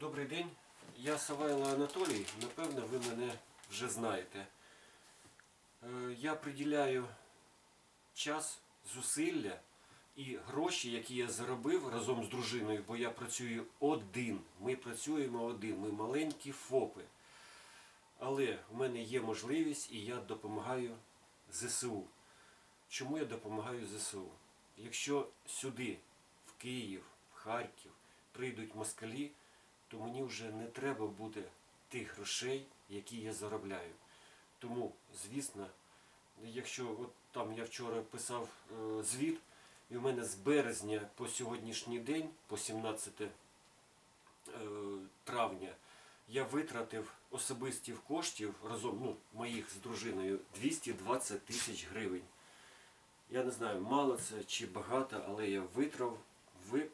Добрий день, я Савайло Анатолій. Напевно, ви мене вже знаєте. Е, Я приділяю час, зусилля і гроші, які я заробив разом з дружиною, бо я працюю один. Ми працюємо один, ми маленькі ФОПи. Але в мене є можливість і я допомагаю ЗСУ. Чому я допомагаю ЗСУ? Якщо сюди, в Київ, в Харків, прийдуть москалі, то мені вже не треба буде тих грошей, які я заробляю. Тому, звісно, якщо от там я вчора писав е, звіт, і в мене з березня по сьогоднішній день, по 17 е, травня, я витратив особистів коштів разом ну, моїх з дружиною 220 тисяч гривень. Я не знаю, мало це чи багато, але я витрав, ви,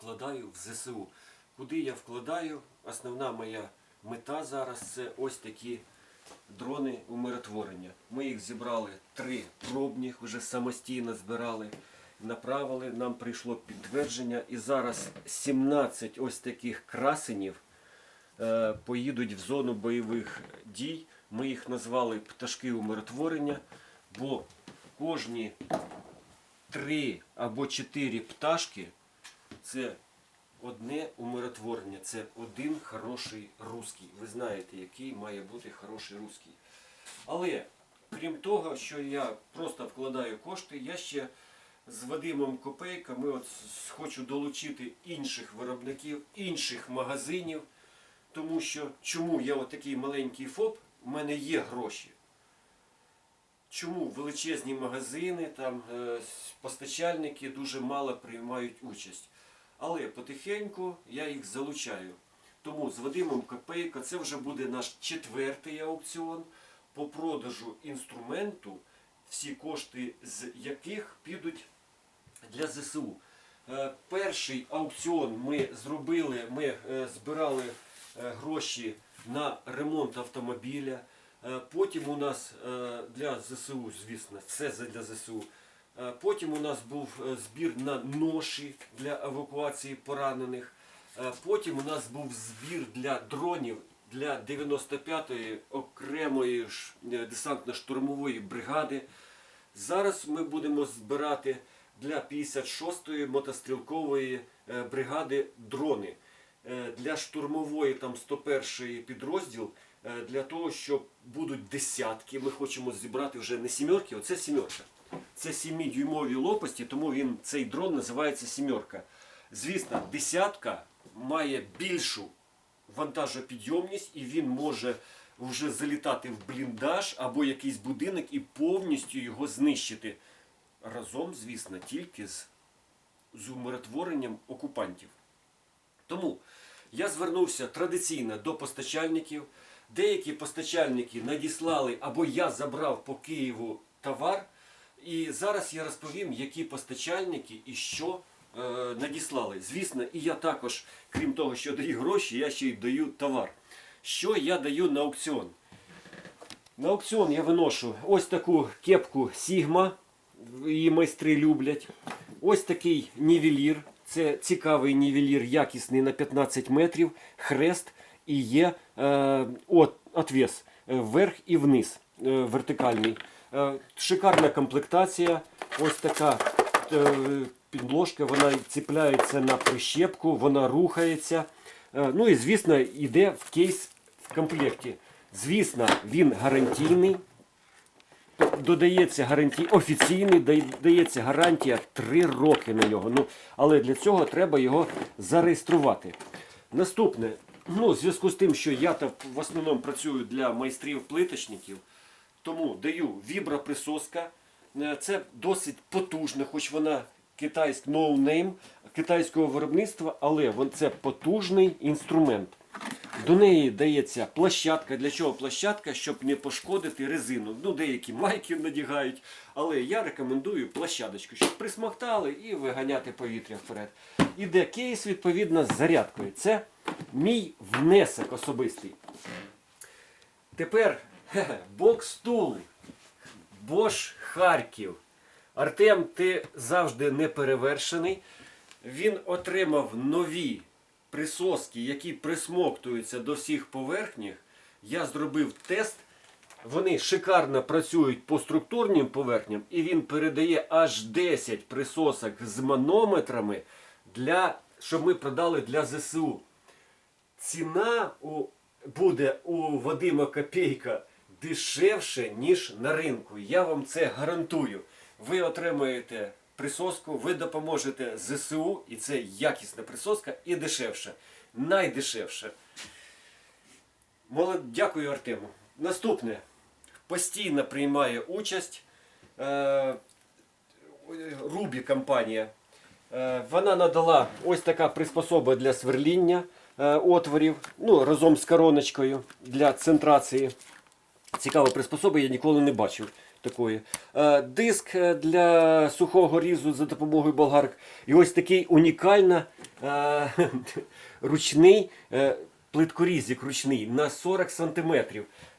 вкладаю в ЗСУ. Куди я вкладаю? Основна моя мета зараз це ось такі дрони умиротворення. Ми їх зібрали три пробних, вже самостійно збирали, направили, нам прийшло підтвердження. І зараз 17 ось таких красенів е, поїдуть в зону бойових дій. Ми їх назвали пташки умиротворення, бо кожні три або чотири пташки це одне умиротворення, це один хороший русський. Ви знаєте, який має бути хороший русський. Але крім того, що я просто вкладаю кошти, я ще з Вадимом Копейка ми от хочу долучити інших виробників, інших магазинів. Тому що чому я отакий маленький ФОП, в мене є гроші. Чому величезні магазини, там е, постачальники дуже мало приймають участь. Але потихеньку я їх залучаю. Тому з Вадимом Копейко це вже буде наш четвертий аукціон по продажу інструменту, всі кошти з яких підуть для ЗСУ. Е, Перший аукціон ми зробили, ми е, збирали е, гроші на ремонт автомобіля. Потім у нас для ЗСУ, звісно, все для ЗСУ. Е, Потім у нас був е, збір на ноші для евакуації поранених. Е, Потім у нас був збір для дронів для 95-ї окремої десантно-штурмової бригади. Зараз ми будемо збирати для 56-ї мотострілкової бригади дрони. Для штурмової там 101-ї підрозділ для того, щоб будуть десятки. Ми хочемо зібрати вже не сімерки, оце сімерка. Це 7-дюймові лопасті, тому він цей дрон називається сімерка. Звісно, десятка має більшу вантажопідйомність і він може вже залітати в бліндаж або якийсь будинок і повністю його знищити. Разом, звісно, тільки з, з умиротворенням окупантів. Тому я звернувся традиційно до постачальників. Деякі постачальники надіслали або я забрав по Києву товар. І зараз я розповім, які постачальники і що е, надіслали. Звісно, і я також, крім того, що даю гроші, я ще й даю товар. Що я даю на аукціон? На аукціон я виношу ось таку кепку Sigma, її майстри люблять. Ось такий нівелір. Це цікавий нівелір, якісний на 15 метрів, хрест і є е, от, отвес е, вверх і вниз, е, вертикальний. Е, шикарна комплектація. Ось така е, підложка, вона ціпляється на прищепку, вона рухається. Е, ну і звісно, йде в кейс в комплекті. Звісно, він гарантійний. Додається гарантій, офіційний, дає- дається гарантія 3 роки на нього. Ну, але для цього треба його зареєструвати. Наступне, ну, в зв'язку з тим, що я в основному працюю для майстрів-плиточників, тому даю віброприсоска. Е, Це досить потужна, хоч вона китайська ноунейм китайського виробництва, але це потужний інструмент. До неї дається площадка. Для чого площадка? Щоб не пошкодити резину. Ну, деякі майки надягають, але я рекомендую площадочку, щоб присмоктали і виганяти повітря вперед. Іде кейс, відповідно, з зарядкою. Це мій внесок особистий. Тепер хе-хе, бокс-стул. Бош Харків. Артем, ти завжди неперевершений. Він отримав нові присоски, які присмоктуються до всіх поверхніх, я зробив тест. Вони шикарно працюють по структурним поверхням, і він передає аж 10 присосок з манометрами, для, щоб ми продали для ЗСУ. Ціна у, буде у Вадима Копейка дешевше, ніж на ринку. Я вам це гарантую. Ви отримаєте присоску, ви допоможете ЗСУ, і це якісна присоска і дешевше. Найдешевше. Молод... Дякую, Артему. Наступне. Постійно приймає участь е... Рубі компанія. Е, Вона надала ось така приспособа для сверління е, отворів, ну, разом з короночкою для центрації. Цікава приспособа, я ніколи не бачив такої. Е, Диск е, для сухого різу за допомогою болгарок. І ось такий унікально е, ручний плиткорізик ручний на 40 см.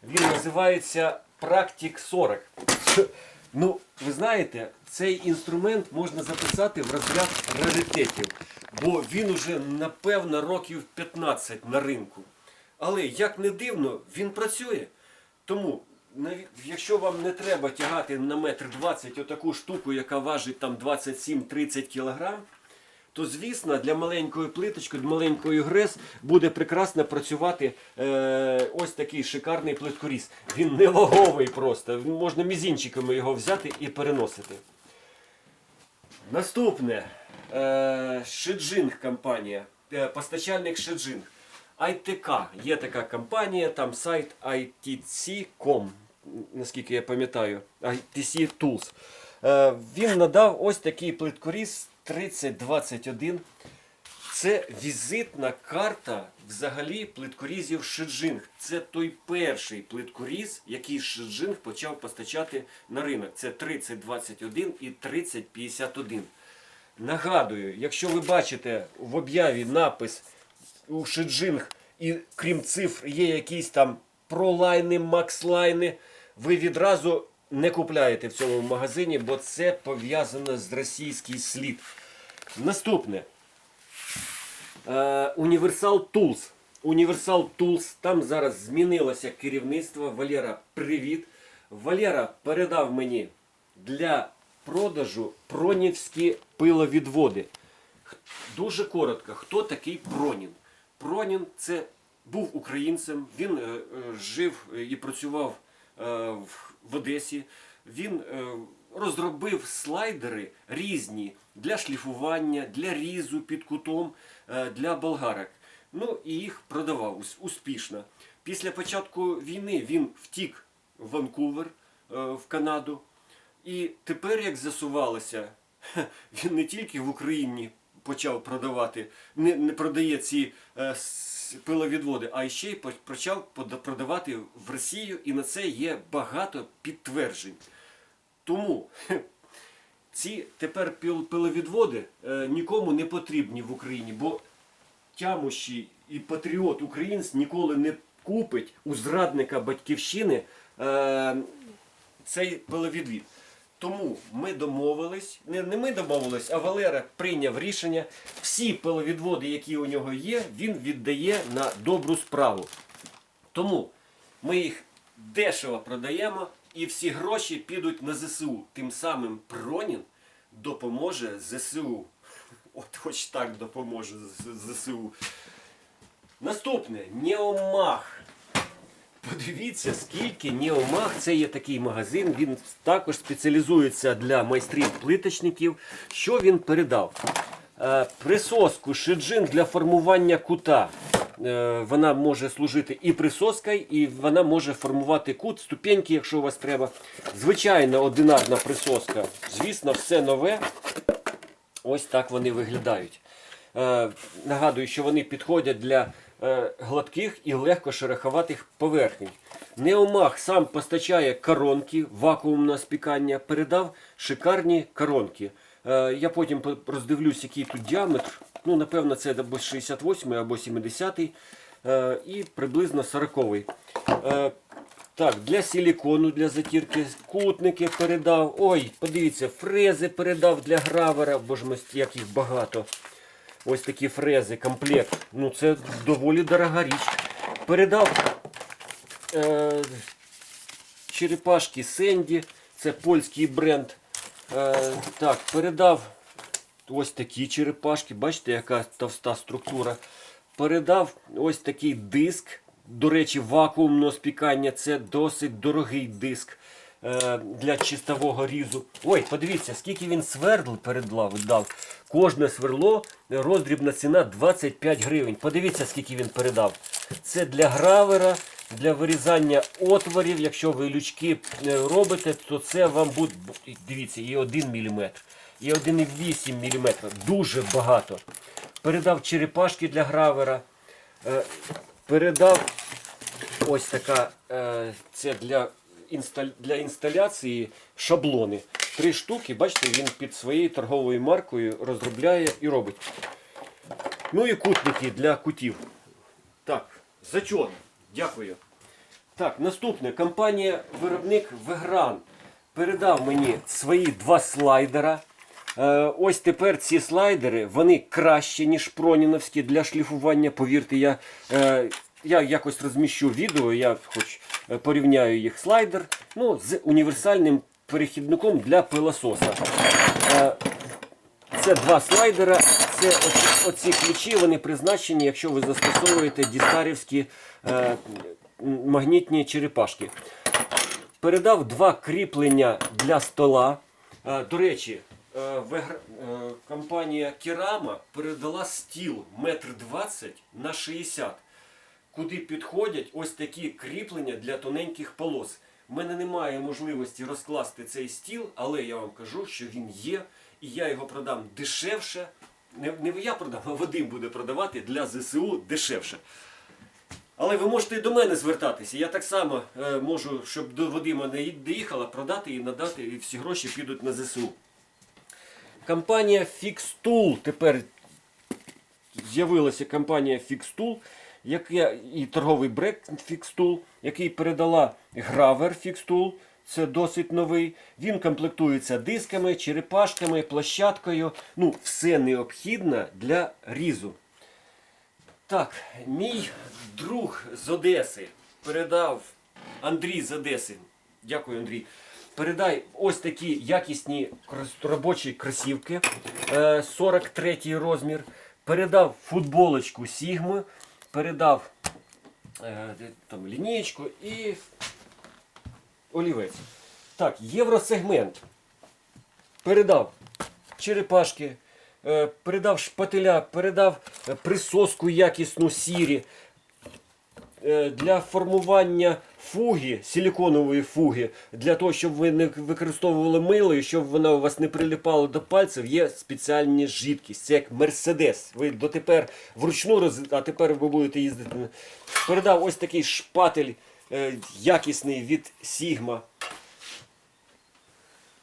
Він називається Practic 40. Ну, ви знаєте, цей інструмент можна записати в розряд раритетів, бо він уже напевно років 15 на ринку. Але як не дивно, він працює. Тому, якщо вам не треба тягати на метр 20 отаку штуку, яка важить там 27-30 кг, то звісно для маленької плиточки, для маленької грес буде прекрасно працювати е, ось такий шикарний плиткоріз. Він не ваговий просто. Можна мізінчиками його взяти і переносити. Наступне. Е, Шеджинг компанія. Е, постачальник Шеджинг. ITK. Є така компанія, там сайт ITC.com, наскільки я пам'ятаю. ITC Tools. Е, він надав ось такий плиткоріз 3021. Це візитна карта взагалі плиткорізів Шеджинг. Це той перший плиткоріз, який Шеджинг почав постачати на ринок. Це 3021 і 3051. Нагадую, якщо ви бачите в об'яві напис у Шеджинг, і крім цифр є якісь там пролайни, макслайни, ви відразу не купляєте в цьому магазині, бо це пов'язано з російський слід. Наступне. Е, Universal Tools. Universal Tools. Там зараз змінилося керівництво. Валера, привіт. Валера передав мені для продажу пронівські пиловідводи. Дуже коротко, хто такий Пронін? Пронін це був українцем, він е, е, жив і працював е, в, Одесі. Він розробив слайдери різні для шліфування, для різу під кутом, для болгарок. Ну і їх продавав успішно. Після початку війни він втік в Ванкувер в Канаду. І тепер, як з'ясувалося, він не тільки в Україні почав продавати, не, не продає ці е, пиловідводи, а ще й почав продавати в Росію, і на це є багато підтверджень. Тому ці тепер пиловідводи е, нікому не потрібні в Україні, бо тямущий і патріот українець ніколи не купить у зрадника батьківщини е, цей пиловідвід. Тому ми домовились, не, не ми домовились, а Валера прийняв рішення. Всі пиловідводи, які у нього є, він віддає на добру справу. Тому ми їх дешево продаємо і всі гроші підуть на ЗСУ. Тим самим Пронін допоможе ЗСУ. От хоч так допоможе ЗСУ. Наступне Неомах. Подивіться, скільки Неомах, це є такий магазин, він також спеціалізується для майстрів-плиточників. Що він передав? Е, присоску шиджин для формування кута. Е, вона може служити і присоскою, і вона може формувати кут, ступеньки, якщо у вас треба. Звичайна одинарна присоска. Звісно, все нове. Ось так вони виглядають. Е, нагадую, що вони підходять для гладких і легко шероховатих поверхень. Неомах сам постачає коронки, вакуумне спікання, передав шикарні коронки. Е, я потім роздивлюсь, який тут діаметр. Ну, напевно, це або 68 або 70 е, і приблизно 40 Е, так, для силікону, для затірки, кутники передав. Ой, подивіться, фрези передав для гравера, бо ж як їх багато. Ось такі фрези, комплект. Ну це доволі дорога річ. Передав е, черепашки Сенді, це польський бренд. Е, так, передав ось такі черепашки. Бачите, яка товста структура. Передав ось такий диск. До речі, вакуумного спікання це досить дорогий диск для чистового різу. Ой, подивіться, скільки він свердл передав. дав. Кожне сверло, роздрібна ціна 25 гривень. Подивіться, скільки він передав. Це для гравера, для вирізання отворів. Якщо ви лючки е, робите, то це вам буде, дивіться, і 1 мм, і 1,8 мм. Дуже багато. Передав черепашки для гравера. Е, Передав ось така, е, це для, для інсталяції шаблони. Три штуки, бачите, він під своєю торговою маркою розробляє і робить. Ну і кутники для кутів. Так, зачет. Дякую. Так, наступне. Компанія виробник Вегран передав мені свої два слайдера. Е, ось тепер ці слайдери вони краще, ніж проніновські для шліфування. Повірте, я, е, я якось розміщу відео, я хоч е, порівняю їх слайдер ну, з універсальним перехідником для пилососа. Е, це два слайдера. Це оці, оці ключі, вони призначені, якщо ви застосовуєте дістарівські е, магнітні черепашки. Передав два кріплення для стола. Е, до речі, е, вегр- е, компанія Керама передала стіл 1,20 м на 60 куди підходять ось такі кріплення для тоненьких полос. У мене немає можливості розкласти цей стіл, але я вам кажу, що він є, і я його продам дешевше. Не, не я продам, а Вадим буде продавати для ЗСУ дешевше. Але ви можете і до мене звертатися. Я так само е, можу, щоб до Вадима не доїхала, продати і надати, і всі гроші підуть на ЗСУ. Компанія Fixtool тепер з'явилася компанія Fixtool, яка і торговий брек Fixtool, який передала гравер Fixtool. Це досить новий. Він комплектується дисками, черепашками, площадкою. Ну, все необхідне для різу. Так, мій друг з Одеси передав Андрій з Одеси. Дякую, Андрій. Передай ось такі якісні робочі кросівки. е, 43 розмір. Передав футболочку Сігми. Передав е, там, лінієчку і олівець. Так, євросегмент. Передав черепашки, е, передав шпателя, передав е, присоску якісну сірі. Е, Для формування фуги, силіконової фуги, для того, щоб ви не використовували мило і щоб вона у вас не прилипала до пальців, є спеціальні жидкість. Це як Мерседес. Ви дотепер вручну роз... а тепер ви будете їздити. Передав ось такий шпатель е, якісний від Сігма.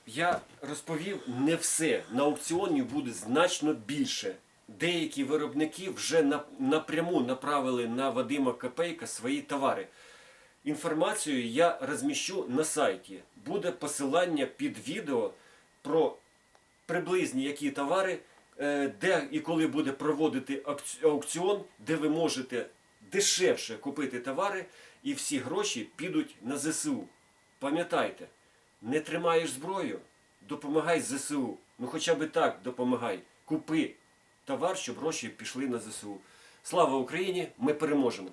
Я розповів не все. На аукціоні буде значно більше. Деякі виробники вже напряму направили на Вадима Копейка свої товари. Інформацію я розміщу на сайті. Буде посилання під відео про приблизні які товари, е, де і коли буде проводити аукціон, де ви можете дешевше купити товари, і всі гроші підуть на ЗСУ. Пам'ятайте, не тримаєш зброю, допомагай ЗСУ. Ну хоча б так допомагай. Купи товар, щоб гроші пішли на ЗСУ. Слава Україні! Ми переможемо!